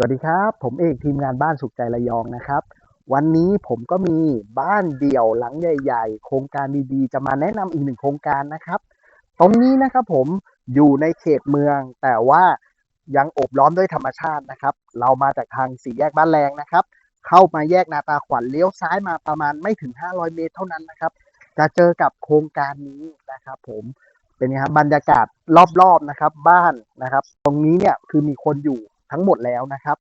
สวัสดีครับ ผมเอกทีมงานบ้านสุขใจระยองนะครับ วันนี้ผมก็มีบ้านเดี่ยวหลังใหญ่ ๆ โครงการดีๆ จะมาแนะนำอีกหนึ่งโครงการนะครับ ตรงนี้นะครับผมอยู่ในเขตเมือง แต่ว่ายังโอบล้อมด้วยธรรมชาตินะครับ เรามาจากทางสี่แยกบ้านแรงนะครับ เข้ามาแยกนาตาขวัญเลี้ยวซ้ายมาประมาณไม่ถึง 500 เมตรเท่านั้นนะครับ จะเจอกับโครงการนี้นะครับผมเป็นไงครับบรรยากาศรอบๆนะครับ บ้านนะครับ ตรงนี้เนี่ยคือมีคนอยู่ ทั้งหมดแล้วนะครับ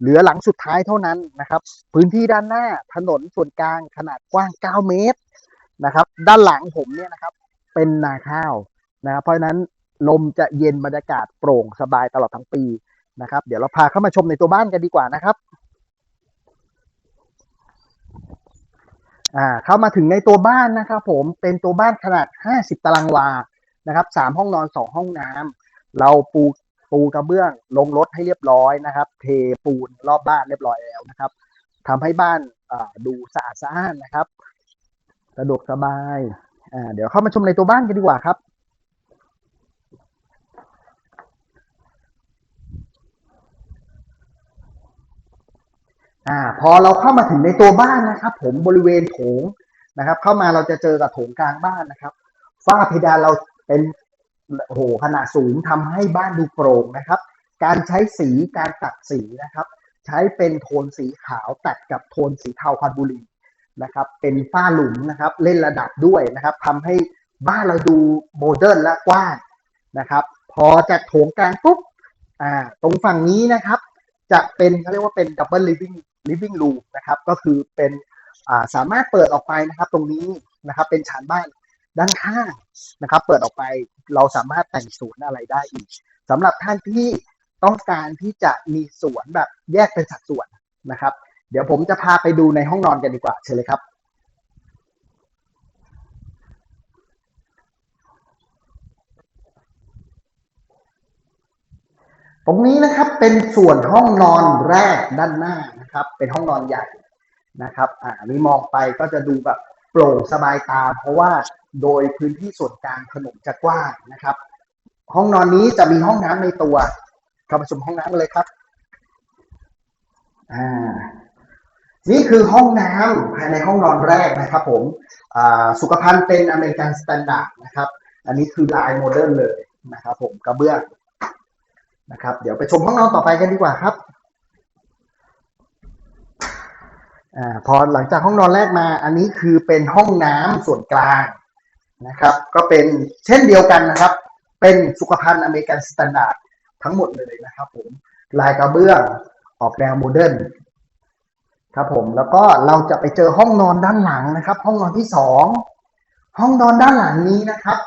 เหลือหลังสุดท้ายเท่านั้นนะครับ พื้นที่ด้านหน้าถนนส่วนกลางขนาดกว้าง 9 เมตรนะครับ ด้านหลังผมเนี่ยนะครับ เป็นนาข้าวนะครับเพราะนั้นลมจะเย็นบรรยากาศโปร่งสบายตลอดทั้งปีนะครับ เดี๋ยวเราพาเข้ามาชมในตัวบ้านกันดีกว่านะครับอ่าเข้ามาถึงในตัวบ้านนะครับ ผมเป็นตัวบ้านขนาด 50 ตารางวานะครับสามห้องนอนสองห้องน้ำเราปู ปูกระเบื้องลงรถให้เรียบร้อยนะครับ เทปูนรอบบ้านเรียบร้อยแล้วนะครับทำให้บ้านดูสะอาดสะอ้านนะครับสะดวกสบายเดี๋ยวเข้ามาชมในตัวบ้านกันดีกว่าครับอ่าพอเราเข้ามาถึงในตัวบ้านนะครับ ผมบริเวณโถงนะครับ เข้ามาเราจะเจอกับโถงกลางบ้านนะครับฝ้าเพดานเราเป็น โอ้โหขนาดสูงทำให้บ้านดูโปร่งนะครับ การใช้สีการตัดสีนะครับ ใช้เป็นโทนสีขาวตัดกับโทนสีเทาควันบุหรี่นะครับ เป็นฝ้าหลุมนะครับ เล่นระดับด้วยนะครับทำให้บ้านเราดูโมเดิร์นและกว้างนะครับ พอจากโถงกลางปุ๊บอ่าตรงฝั่งนี้นะครับ จะเป็นเขาเรียกว่าเป็นดับเบิลลิฟ i ิ g ลิฟ i ิ g รูมนะครับ ก็คือเป็นอ่าสามารถเปิดออกไปนะครับ ตรงนี้นะครับ เป็นชานบ้าน ด้านข้างนะครับ เปิดออกไปเราสามารถแต่งสวนอะไรได้อีกสำหรับท่านที่ต้องการที่จะมีสวนแบบแยกเป็นสัดส่วนนะครับ เดี๋ยวผมจะพาไปดูในห้องนอนกันดีกว่าเชิญเลยครับตรงนี้นะครับเป็นส่วนห้องนอนแรกด้านหน้านะครับ เป็นห้องนอนใหญ่นะครับ อ่านนี้มองไปก็จะดูแบบโปร่งสบายตา เพราะว่า โดยพื้นที่ส่วนกลางถนนจะกว้างนะครับ ห้องนอนนี้จะมีห้องน้ำในตัวเข้ามาชมห้องน้ำกันเลยครับอ่านี่คือห้องน้ำภายในห้องนอนแรกนะครับ ผมอ่าสุขภัณฑ์เป็นอเมริกันสแตนดาร์ดนะครับ อันนี้คือลายโมเดิร์นเลยนะครับ ผมกระเบื้องนะครับ เดี๋ยวไปชมห้องนอนต่อไปกันดีกว่าครับอ่าพอหลังจากห้องนอนแรกมา อันนี้คือเป็นห้องน้ำส่วนกลาง นะครับ ก็เป็นเช่นเดียวกันนะครับ เป็นสุขภัณฑ์อเมริกันสแตนดาร์ดทั้งหมดเลยนะครับผมลายกระเบื้องออกแนวโมเดิร์นครับผมแล้วก็เราจะไปเจอห้องนอนด้านหลังนะครับ ห้องนอนที่สองห้องนอนด้านหลังนี้นะครับ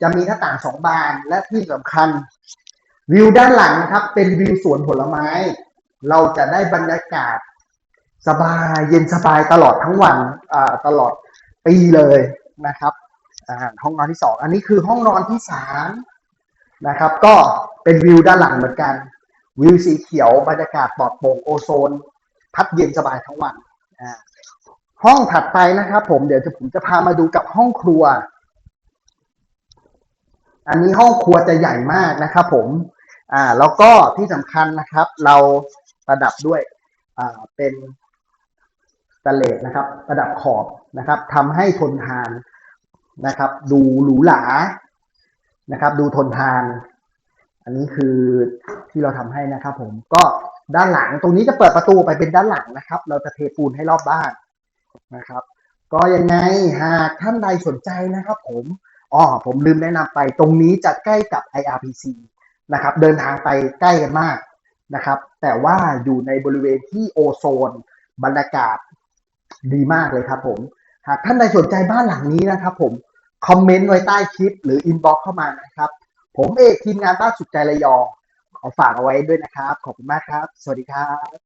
จะมีหน้าต่างสองบานและที่สำคัญ วิวด้านหลังนะครับ เป็นวิวสวนผลไม้ เราจะได้บรรยากาศ สบายเย็นสบายตลอดทั้งวันตลอดปีเลยนะครับ ห้องนอนที่สองอันนี้คือห้องนอนที่สามนะครับ ก็เป็นวิวด้านหลังเหมือนกัน วิวสีเขียวบรรยากาศปลอดโปร่งโอโซน พัดเย็นสบายทั้งวันห้องถัดไปนะครับ ผมเดี๋ยวจะผมจะพามาดูกับห้องครัว อันนี้ห้องครัวจะใหญ่มากนะครับผมอ่าแล้วก็ที่สำคัญนะครับ เราประดับด้วยอ่าเป็นตนเลสนะครับ ประดับขอบนะครับทำให้ทนทาน นะครับ ดูหรูหรานะครับ ดูทนทาน อันนี้คือที่เราทำให้นะครับ ผมก็ด้านหลังตรงนี้จะเปิดประตูไปเป็นด้านหลังนะครับ เราจะเทปูนให้รอบบ้านนะครับ ก็ยังไงหากท่านใดสนใจนะครับ ผมอ๋อผมลืมแนะนำไป ตรงนี้จะใกล้กับ IRPC นะครับ เดินทางไปใกล้กันมากนะครับ แต่ว่าอยู่ในบริเวณที่โอโซนบรรยากาศดีมากเลยครับผม หากท่านใดสนใจบ้านหลังนี้นะครับ ผมคอมเมนต์ไว้ใต้คลิป หรืออินบ็อกเข้ามานะครับ ผมเอกทีมงานบ้านสุดใจระยองขอฝากเอาไว้ด้วยนะครับ ขอบคุณมากครับ สวัสดีครับ